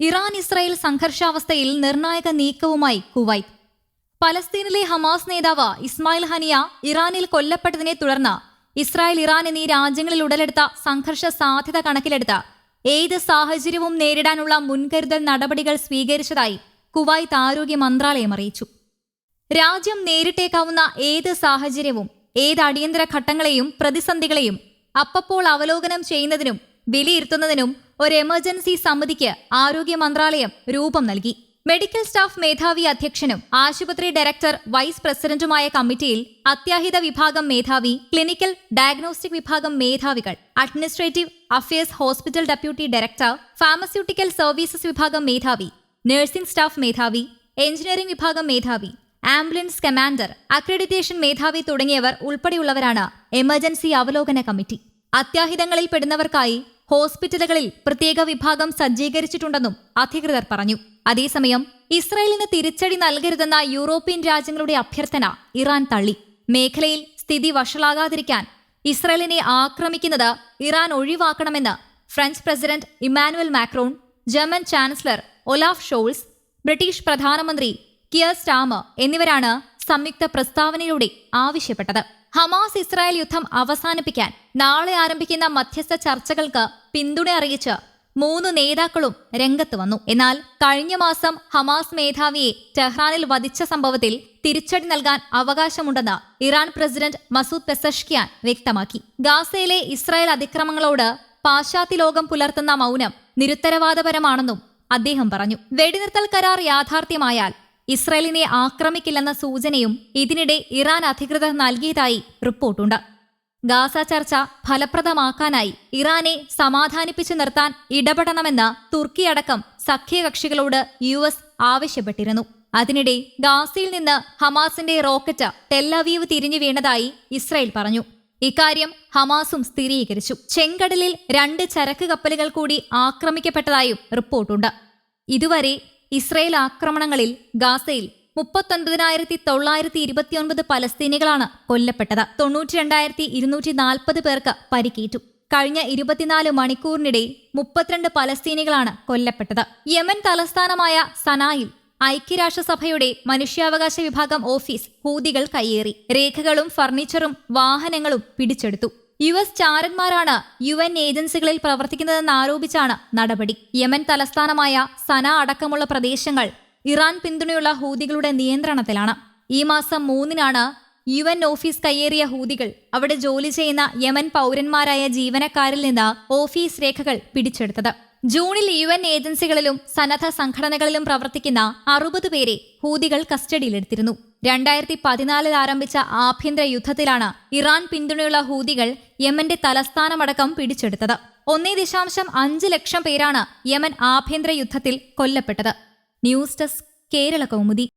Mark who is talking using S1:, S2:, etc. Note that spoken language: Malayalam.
S1: ഇറാൻ ഇസ്രായേൽ സംഘർഷാവസ്ഥയിൽ നിർണായക നീക്കവുമായി കുവൈത്ത്. പലസ്തീനിലെ ഹമാസ് നേതാവ് ഇസ്മായിൽ ഹനിയ ഇറാനിൽ കൊല്ലപ്പെട്ടതിനെ തുടർന്ന് ഇസ്രായേൽ ഇറാൻ എന്നീ രാജ്യങ്ങളിൽ ഉടലെടുത്ത സംഘർഷ സാധ്യത കണക്കിലെടുത്ത് ഏത് സാഹചര്യവും നേരിടാനുള്ള മുൻകരുതൽ നടപടികൾ സ്വീകരിച്ചതായി കുവൈത്ത് ആരോഗ്യ മന്ത്രാലയം അറിയിച്ചു. രാജ്യം നേരിട്ടേക്കാവുന്ന ഏത് സാഹചര്യവും ഏത് അടിയന്തര ഘട്ടങ്ങളെയും പ്രതിസന്ധികളെയും അപ്പപ്പോൾ അവലോകനം ചെയ്യുന്നതിനും വിലയിരുത്തുന്നതിനും ഒരു എമർജൻസി സമിതിക്ക് ആരോഗ്യ മന്ത്രാലയം രൂപം നൽകി. മെഡിക്കൽ സ്റ്റാഫ് മേധാവി അധ്യക്ഷനും ആശുപത്രി ഡയറക്ടർ വൈസ് പ്രസിഡന്റുമായ കമ്മിറ്റിയിൽ അത്യാഹിത വിഭാഗം മേധാവി ക്ലിനിക്കൽ ഡയഗ്നോസ്റ്റിക് വിഭാഗം മേധാവികൾ administrative affairs hospital deputy director pharmaceutical services വിഭാഗം മേധാവി നഴ്സിംഗ് സ്റ്റാഫ് മേധാവി എഞ്ചിനീയറിംഗ് വിഭാഗം മേധാവി ആംബുലൻസ് കമാൻഡർ അക്രഡിറ്റേഷൻ മേധാവി തുടങ്ങിയവർ ഉൾപ്പെടെയുള്ളവരാണ് എമർജൻസി അവലോകന കമ്മിറ്റി. അത്യാഹിതങ്ങളിൽ പെടുന്നവർക്കായി ഹോസ്പിറ്റലുകളിൽ പ്രത്യേക വിഭാഗം സജ്ജീകരിച്ചിട്ടുണ്ടെന്നും അധികൃതർ പറഞ്ഞു. അതേസമയം ഇസ്രായേലിന് തിരിച്ചടി നൽകരുതെന്ന യൂറോപ്യൻ രാജ്യങ്ങളുടെ അഭ്യർത്ഥന ഇറാൻ തള്ളി. മേഖലയിൽ സ്ഥിതി വഷളാകാതിരിക്കാൻ ഇസ്രായേലിനെ ആക്രമിക്കുന്നത് ഇറാൻ ഒഴിവാക്കണമെന്ന് French president Emmanuel Macron German chancellor Olaf Scholz British പ്രധാനമന്ത്രി കിയർ സ്റ്റാമ എന്നിവരാണ് സംയുക്ത പ്രസ്താവനയിലൂടെ ആവശ്യപ്പെട്ടത്. ഹമാസ് ഇസ്രായേൽ യുദ്ധം അവസാനിപ്പിക്കാൻ നാളെ ആരംഭിക്കുന്ന മധ്യസ്ഥ ചർച്ചകൾക്ക് പിന്തുണ അറിയിച്ച് മൂന്ന് നേതാക്കളും രംഗത്ത് വന്നു. എന്നാൽ കഴിഞ്ഞ മാസം ഹമാസ് മേധാവിയെ ടെഹ്റാനിൽ വധിച്ച സംഭവത്തിൽ തിരിച്ചടി നൽകാൻ അവകാശമുണ്ടെന്ന് ഇറാൻ പ്രസിഡന്റ് മസൂദ് പെസഷ്കിയാൻ വ്യക്തമാക്കി. ഗാസയിലെ ഇസ്രായേൽ അതിക്രമങ്ങളോട് പാശ്ചാത്യ ലോകം പുലർത്തുന്ന മൗനം നിരുത്തരവാദപരമാണെന്നും അദ്ദേഹം പറഞ്ഞു. വെടിനിർത്തൽ കരാർ യാഥാർത്ഥ്യമായാൽ ഇസ്രായേലിനെ ആക്രമിക്കില്ലെന്ന സൂചനയും ഇതിനിടെ ഇറാൻ അധികൃതർ നൽകിയതായി റിപ്പോർട്ടുണ്ട്. ഗാസ ചർച്ച ഫലപ്രദമാക്കാനായി ഇറാനെ സമാധാനിപ്പിച്ചു നിർത്താൻ ഇടപെടണമെന്ന് തുർക്കി അടക്കം സഖ്യകക്ഷികളോട് യു എസ് ആവശ്യപ്പെട്ടിരുന്നു. അതിനിടെ ഗാസയിൽ നിന്ന് ഹമാസിന്റെ റോക്കറ്റ് ടെല്ലവീവ് തിരിഞ്ഞു വീണതായി ഇസ്രായേൽ പറഞ്ഞു. ഇക്കാര്യം ഹമാസും സ്ഥിരീകരിച്ചു. ചെങ്കടലിൽ രണ്ട് ചരക്ക് കപ്പലുകൾ കൂടി ആക്രമിക്കപ്പെട്ടതായും റിപ്പോർട്ടുണ്ട്. ഇതുവരെ ഇസ്രയേൽ ആക്രമണങ്ങളിൽ ഗാസയിൽ മുപ്പത്തൊൻപതിനായിരത്തി തൊള്ളായിരത്തി ഇരുപത്തിയൊൻപത് പലസ്തീനികളാണ് കൊല്ലപ്പെട്ടത്. തൊണ്ണൂറ്റി രണ്ടായിരത്തി ഇരുന്നൂറ്റി നാൽപ്പത് പേർക്ക് പരിക്കേറ്റു. കഴിഞ്ഞ ഇരുപത്തിനാല് മണിക്കൂറിനിടെ മുപ്പത്തിരണ്ട് പലസ്തീനികളാണ് കൊല്ലപ്പെട്ടത്. യമൻ തലസ്ഥാനമായ സനായിൽ ഐക്യരാഷ്ട്രസഭയുടെ മനുഷ്യാവകാശ വിഭാഗം ഓഫീസ് ഹൂതികൾ കയ്യേറി. രേഖകളും ഫർണിച്ചറും വാഹനങ്ങളും പിടിച്ചെടുത്തു. യു എസ് ചാരന്മാരാണ് യു എൻ ഏജൻസികളിൽ പ്രവർത്തിക്കുന്നതെന്ന് ആരോപിച്ചാണ് നടപടി. യമൻ തലസ്ഥാനമായ സന അടക്കമുള്ള പ്രദേശങ്ങൾ ഇറാൻ പിന്തുണയുള്ള ഹൂതികളുടെ നിയന്ത്രണത്തിലാണ്. ഈ മാസം മൂന്നിനാണ് യു എൻ ഓഫീസ് കയ്യേറിയ ഹൂതികൾ അവിടെ ജോലി ചെയ്യുന്ന യമൻ പൗരന്മാരായ ജീവനക്കാരിൽ നിന്ന് ഓഫീസ് രേഖകൾ പിടിച്ചെടുത്തത്. ജൂണിൽ യു എൻ ഏജൻസികളിലും സന്നദ്ധ സംഘടനകളിലും പ്രവർത്തിക്കുന്ന അറുപത് പേരെ ഹൂതികൾ കസ്റ്റഡിയിലെടുത്തിരുന്നു. രണ്ടായിരത്തി പതിനാലിൽ ആരംഭിച്ച ആഭ്യന്തര യുദ്ധത്തിലാണ് ഇറാൻ പിന്തുണയുള്ള ഹൂതികൾ യമന്റെ തലസ്ഥാനമടക്കം പിടിച്ചെടുത്തത്. ഒന്നേ ദശാംശം അഞ്ച് ലക്ഷം പേരാണ് യമൻ ആഭ്യന്തര യുദ്ധത്തിൽ കൊല്ലപ്പെട്ടത്. News desk Kerala Kaumudi.